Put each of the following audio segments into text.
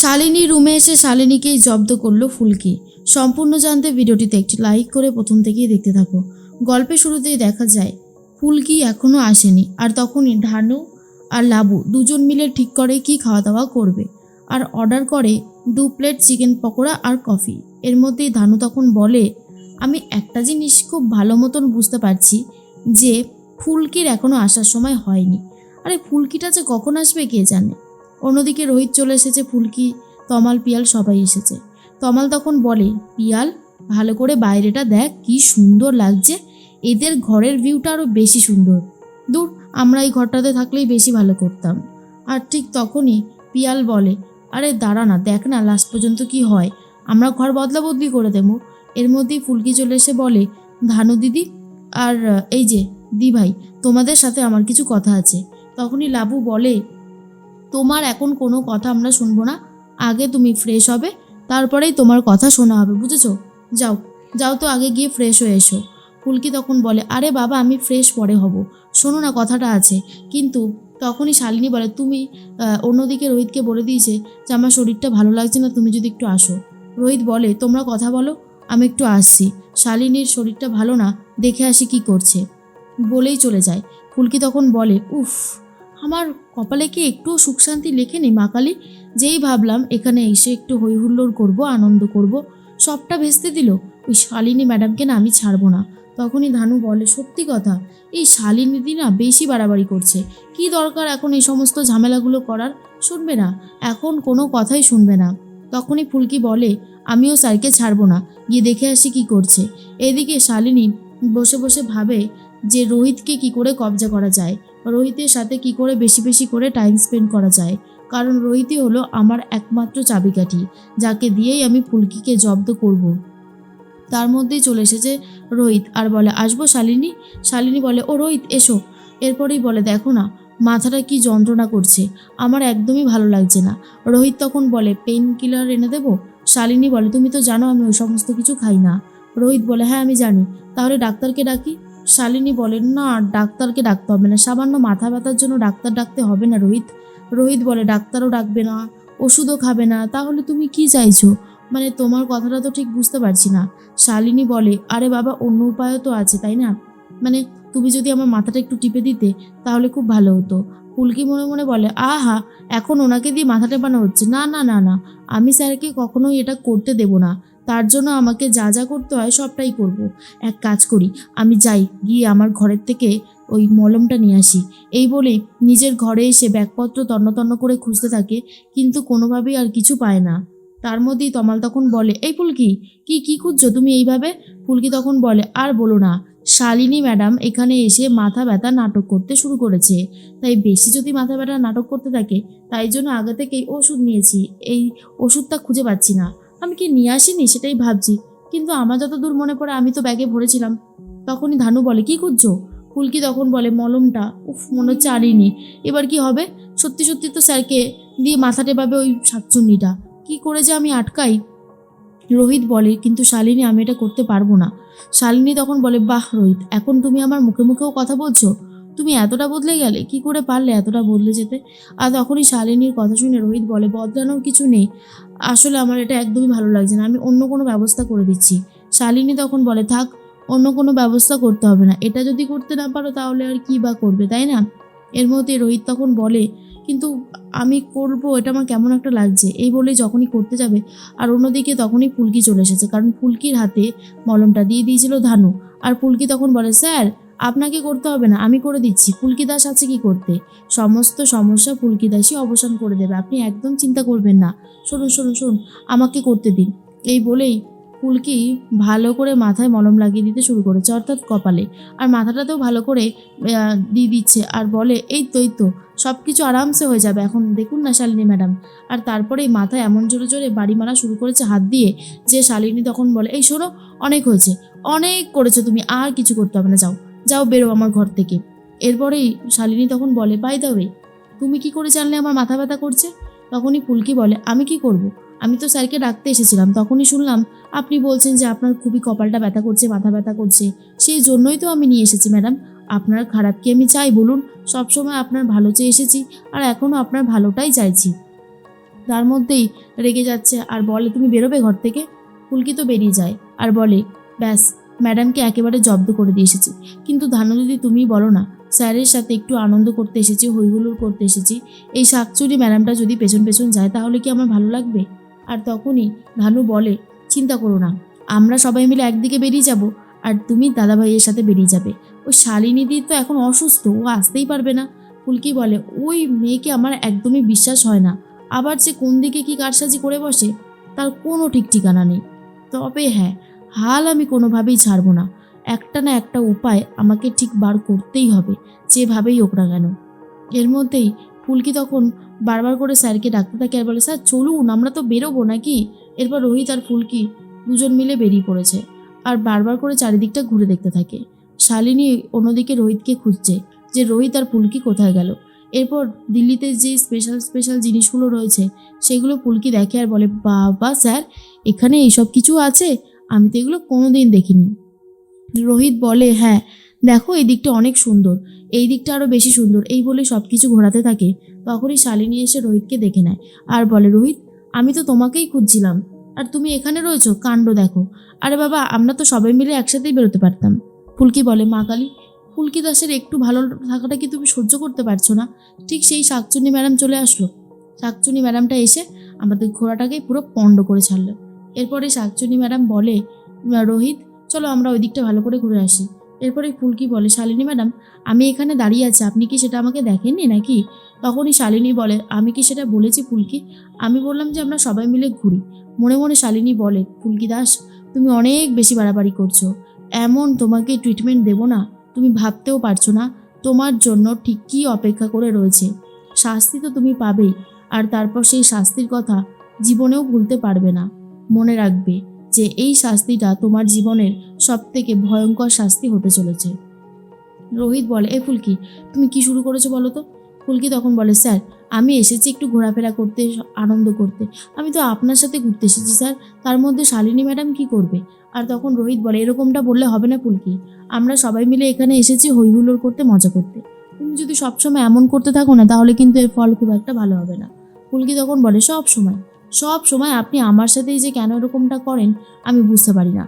শালিনী রুমে এসে শালিনীকেই জব্দ করল ফুলকি। সম্পূর্ণ জানতে ভিডিওটিতে একটি লাইক করে প্রথম থেকেই দেখতে থাকো। গল্পের শুরুতেই দেখা যায়, ফুলকি এখনও আসেনি, আর তখনই ধানু আর লাবু দুজন মিলে ঠিক করে কি খাওয়া দাওয়া করবে। আর অর্ডার করে দু প্লেট চিকেন পকোড়া আর কফি এর মধ্যেই ধানু তখন বলে, আমি একটা জিনিস খুব ভালো মতন বুঝতে পারছি যে, ফুলকির এখনও আসার সময় হয়নি। আরে ফুলকিটা যে কখন আসবে কে জানে? অন্যদিকে রোহিত চলে এসেছে ফুলকি, তমাল, পিয়াল, সবাই এসেছে। তমাল তখন বলে, পিয়াল, ভালো করে বাইরেটা দেখ, কি সুন্দর লাগছে। এদের ঘরের ভিউটা আরও বেশি সুন্দর। দূর, আমরা এই ঘরটাতে থাকলেই বেশি ভালো করতাম। আর ঠিক তখনই পিয়াল বলে, আরে দাঁড়া না, দেখ না লাস্ট পর্যন্ত কি হয়। আমরা ঘর বদলা বদলি করে দেবো। এর মধ্যেই ফুলকি চলে এসে বলে, ধানু দিদি, আর, এই যে দি ভাই তোমাদের সাথে আমার কিছু কথা আছে। তখনই লাবু বলে তোমার এখন কোনো কথা আমরা শুনব না। আগে তুমি ফ্রেশ হবে, তারপরেই তোমার কথা শোনা হবে, বুঝেছ? যাও যাও তো আগে গিয়ে ফ্রেশ হয়ে এসো। ফুলকি তখন বলে, আরে বাবা, আমি ফ্রেশ পরে হব। শোনো না, কথাটা আছে। কিন্তু তখনই শালিনী বলে, তুমি অন্যদিকে রোহিতকে বলে দিয়েছে যে, আমার শরীরটা ভালো লাগছে না, তুমি যদি একটু আসো। রোহিত বলে, তোমরা কথা বলো, আমি একটু আসছি। শালিনীর শরীরটা ভালো না, দেখে আসি কি করছে। বলেই চলে যায়। ফুলকি তখন বলে, উফ আমার কপালে কি একটুও সুখ শান্তি লেখে নেই মা কালী? যেই ভাবলাম, এখানে এসে একটু হই হুল্লোড় করব, আনন্দ করব, সবটা ভেস্তে দিল। ওই শালিনী ম্যাডামকে না আমি ছাড়বো না। তখনই ধানু বলে, সত্যি কথা, এই শালিনীদি না বেশি বাড়াবাড়ি করছে। কি দরকার এখন এই সমস্ত ঝামেলাগুলো করার? শুনবে না, এখন কোনো কথাই শুনবে না। তখনই ফুলকি বলে, আমিও স্যারকে ছাড়বো না, গিয়ে দেখে আসি কি করছে। এদিকে শালিনী বসে বসে ভাবে যে রোহিতকে কি করে কবজা করা যায়। রোহিতের সাথে কি করে বেশি বেশি করে টাইম স্পেন্ড করা যায়? কারণ রোহিতই হলো আমার একমাত্র চাবিকাঠি, যাকে দিয়েই আমি ফুলকিকে জব্দ করব। তার মধ্যেই চলে এসেছে রোহিত আর বলে, আসব শালিনী? শালিনী বলে, ও রোহিত, এসো। এরপরেই বলে, দেখো না, মাথাটা কি যন্ত্রণা করছে, আমার একদমই ভালো লাগছে না। রোহিত তখন বলে পেইন কিলার এনে দেবো? শালিনী বলে, তুমি তো জানো আমি ওই সমস্ত কিছু খাই না। রোহিত বলে হ্যাঁ আমি জানি। তাহলে ডাক্তারকে ডাকি? শালিনী বলেন, না, ডাক্তারকে ডাকতে হবে না। সামান্য মাথা ব্যথার জন্য ডাক্তার ডাকতে হবে না, রোহিত। রোহিত বলে, ডাক্তারও ডাকবে না, ওষুধও খাবে না। তাহলে তুমি কি চাইছো? মানে তোমার কথাটা তো ঠিক বুঝতে পারছি না। শালিনী বলে, আরে বাবা, অন্য উপায়ও তো আছে, তাই না? মানে তুমি যদি আমার মাথাটা একটু টিপে দিতে, তাহলে খুব ভালো হতো। ফুলকি মনে মনে বলে, আহা, এখন ওনাকে দিয়ে মাথা টেপানো হচ্ছে। না না না না, আমি স্যারকে কখনোই এটা করতে দেব না। তার জন্য আমাকে যা যা করতে হয় সবটাই করব। এক কাজ করি, আমি যাই, গিয়ে আমার ঘরের থেকে ওই মলমটা নিয়ে আসি। এই বলেই নিজের ঘরে এসে ব্যাগপত্র তন্ন তন্ন করে খুঁজতে থাকে, কিন্তু কোনোভাবেই আর কিছু পায় না। তার মধ্যেই তমাল তখন বলে, এই ফুলকি, কি কি খুঁজছো তুমি এইভাবে? ফুলকি তখন বলে, আর বলো না, শালিনী ম্যাডাম এখানে এসে মাথা ব্যথা নাটক করতে শুরু করেছে। তাই বেশি যদি মাথা ব্যথা নাটক করতে থাকে, তাই জন্য আগে থেকেই ওষুধ নিয়েছি, এই ওষুধটা খুঁজে পাচ্ছি না। আমি কি নিয়ে আসিনি? সেটাই ভাবছি। কিন্তু আমার যত দূর মনে পড়ে, আমি তো ব্যাগে ভরেছিলাম। তখনই ধানু বলে, কি খুঁজছো? ফুলকি তখন বলে, মলমটা। উফ, মনে হচ্ছে আনিনি এবার কি হবে? সত্যি সত্যি তো স্যারকে দিয়ে মাথা টেপাবে ওই শাকচুন্নিটা। কি করে যে আমি আটকাই? রোহিত বলে, কিন্তু শালিনী, আমি এটা করতে পারব না। শালিনী তখন বলে, বাহ রোহিত, এখন তুমি আমার মুখে মুখেও কথা বলছো? তুমি এতটা বদলে গেলে? কি করে পারলে এতটা বদলে যেতে? আর তখনই শালিনীর কথা শুনে রোহিত বলে, বদলানোর কিছু নেই। আসলে আমার এটা একদমই ভালো লাগছে না। আমি অন্য কোনো ব্যবস্থা করে দিচ্ছি। শালিনী তখন বলে, থাক, অন্য কোনো ব্যবস্থা করতে হবে না। এটা যদি করতে না পারো তাহলে আর কি বা করবে, তাই না? এর মধ্যে রোহিত তখন বলে, কিন্তু আমি করব, এটা আমার কেমন একটা লাগছে। এই বলে যখনই করতে যাবে, আর অন্যদিকে তখনই ফুলকি চলে এসেছে। কারণ ফুলকির হাতে মলমটা দিয়ে দিয়েছিল ধানু। আর ফুলকি তখন বলে, স্যার আপনাকে করতে হবে না, আমি করে দিচ্ছি। ফুলকি দাস আছে কি করতে? সমস্ত সমস্যা ফুলকি দাসই অবসান করে দেবে। আপনি একদম চিন্তা করবেন না। শুনুন শুনুন শুনুন, আমাকে করতে দিন। এই বলেই ফুলকি ভালো করে মাথায় মলম লাগিয়ে দিতে শুরু করেছে, অর্থাৎ কপালে। আর মাথাটাতেও ভালো করে দিয়ে দিচ্ছে আর বলে, এই তো এই তো সব কিছু আরামসে হয়ে যাবে। এখন দেখুন না শালিনী ম্যাডাম। আর তারপরেই মাথায় এমন জোরে জোরে বাড়ি মারা শুরু করেছে, হাত দিয়ে, যে শালিনী তখন বলে, এই শোনো, অনেক হয়েছে, অনেক করেছ তুমি, আর কিছু করতে হবে না, যাও। যাও বেরো আমার ঘর থেকে। এরপরেই শালিনী তখন বলে, বাই দাবে তুমি কি করে জানলে আমার মাথা ব্যথা করছে? তখনই ফুলকি বলে, আমি কি করব? আমি তো স্যারকে ডাকতে এসেছিলাম, তখনই শুনলাম আপনি বলছেন যে আপনার খুবই কপালটা ব্যথা করছে, মাথা ব্যথা করছে, সেই জন্যই তো আমি নিয়ে এসেছি ম্যাডাম। আপনার খারাপ কি আমি চাই বলুন? সবসময় আপনার ভালো চেয়ে এসেছি আর এখনও আপনার ভালোটাই চাইছি। তার মধ্যেই রেগে যাচ্ছে আর বলে, তুমি বেরোবে ঘর থেকে? ফুলকি তো বেরিয়ে যায় আর বলে, ব্যাস ম্যাডামকে একেবারে জব্দ করে দিয়ে এসেছি। কিন্তু ধানু যদি তুমি বলো না, স্যারের সাথে একটু আনন্দ করতে এসেছি হইহুল্লোড় করতে এসেছি। এই শাকচুরি ম্যাডামটা যদি পেছন পেছন যায়, তাহলে কি আমার ভালো লাগবে? আর তখনই ধানু বলে, চিন্তা করো না, আমরা সবাই মিলে একদিকে বেরিয়ে যাব, আর তুমি দাদাভাইয়ের সাথে বেরিয়ে যাবে। ওই শালিনীদি তো এখন অসুস্থ, ও আসতেই পারবে না। ফুলকি বলে, ওই মেয়েকে আমার একদমই বিশ্বাস হয় না। আবার যে কোন দিকে কি কারসাজি করে বসে, তার কোনো ঠিক ঠিকানা নেই। তবে হ্যাঁ হাল আমি কোনোভাবেই ছাড়বো না। একটা না একটা উপায় আমাকে ঠিক বার করতেই হবে, যেভাবেই হোক না কেন। এর মধ্যেই ফুলকি তখন বারবার করে স্যারকে ডাকতে থাকে আর বলে, স্যার, চলুন, আমরা তো বেরোবো নাকি? এরপর রোহিত আর ফুলকি দুজন মিলে বেরিয়ে পড়েছে আর বারবার করে চারিদিকটা ঘুরে দেখতে থাকে। শালিনী অন্যদিকে রোহিতকে খুঁজছে যে রোহিত আর ফুলকি কোথায় গেল। এরপর দিল্লিতে যে স্পেশাল স্পেশাল জিনিসগুলো রয়েছে, সেগুলো ফুলকি দেখে আর বলে, বাবা স্যার, এখানে এইসব কিছু আছে? আমি তো এগুলো কোনোদিন দেখিনি। রোহিত বলে হ্যাঁ দেখো এই দিকটা অনেক সুন্দর, এই দিকটা আরও বেশি সুন্দর, এই বলে সব কিছু ঘোরাতে থাকে। তখনই শালিনী এসে রোহিতকে দেখে নেয় আর বলে, রোহিত, আমি তো তোমাকেই খুঁজছিলাম। আর তুমি এখানে রয়েছো, কাণ্ড দেখো। আরে বাবা, আমরা তো সবাই মিলে একসাথেই বেরোতে পারতাম। ফুলকি বলে, মা কালী, ফুলকি দাসের একটু ভালো থাকাটা কি তুমি সহ্য করতে পারছ না? ঠিক সেই শাকচুনি ম্যাডাম চলে আসলো। শাকচুনি ম্যাডামটা এসে আমাদের ঘোড়াটাকে পুরো পণ্ড করে ছাড়লো। এরপরে শাকচুনি ম্যাডাম বলে রোহিত, চলো আমরা ওই দিকটা ভালো করে ঘুরে আসি। এরপরে ফুলকি বলে, শালিনী ম্যাডাম, আমি এখানে দাঁড়িয়ে আছি, আপনি কি সেটা আমাকে দেখেননি নাকি? তখনই শালিনী বলে, আমি কি সেটা বলেছি ফুলকি? আমি বললাম যে আমরা সবাই মিলে ঘুরি। মনে মনে শালিনী বলে, ফুলকি দাস, তুমি অনেক বেশি বাড়াবাড়ি করছ। এমন তোমাকে ট্রিটমেন্ট দেবো না। তুমি ভাবতেও পারছ না তোমার জন্য ঠিক কী অপেক্ষা করে রয়েছে। শাস্তি তো তুমি পাবেই, আর তারপর সেই শাস্তির কথা জীবনেও ভুলতে পারবে না। মনে রাখবে যে এই শাস্তিটা তোমার জীবনের সব থেকে ভয়ঙ্কর শাস্তি হতে চলেছে। রোহিত বলে, এ ফুলকি, তুমি কি শুরু করেছ বলো তো? ফুলকি তখন বলে, স্যার, আমি এসেছি একটু ঘোরাফেরা করতে, আনন্দ করতে। আমি তো আপনার সাথে ঘুরতে এসেছি, স্যার। তার মধ্যে শালিনী ম্যাডাম কি করবে? আর তখন রোহিত বলে, এরকমটা বললে হবে না ফুলকি। আমরা সবাই মিলে এখানে এসেছি হইহুল্লোড় করতে, মজা করতে। তুমি যদি সবসময় এমন করতে থাকো না, তাহলে কিন্তু এর ফল খুব একটা ভালো হবে না। ফুলকি তখন বলে, সব সময়। সব সময় আপনি আমার সাথেই যে কেন এরকমটা করেন, আমি বুঝতে পারি না।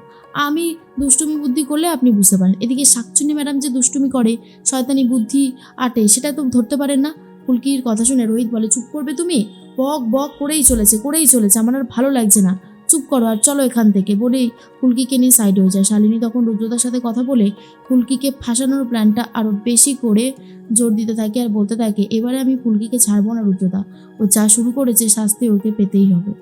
আমি দুষ্টুমি বুদ্ধি করলে আপনি বুঝতে পারেন। এদিকে শাকচুনি ম্যাডাম যে দুষ্টুমি করে, শয়তানি বুদ্ধি আটে, সেটা তো ধরতে পারেন না। ফুলকির কথা শুনে রোহিত বলে, চুপ করবে তুমি? বক বক করেই চলেছে করেই চলেছে, আমার আর ভালো লাগছে না। চুপ করো আর চলো এখান থেকে। বলেই ফুলকিকে নিয়ে সাইড হয়ে যায়। শালিনী তখন রুদ্রতার সাথে কথা বলে ফুলকিকে ফাঁসানোর প্ল্যানটা আরও বেশি করে জোর দিতে থাকে আর বলতে থাকে, এবারে আমি ফুলকিকে ছাড়বো না রুদ্রতা ও যা শুরু করেছে, শাস্তি ওকে পেতেই হবে।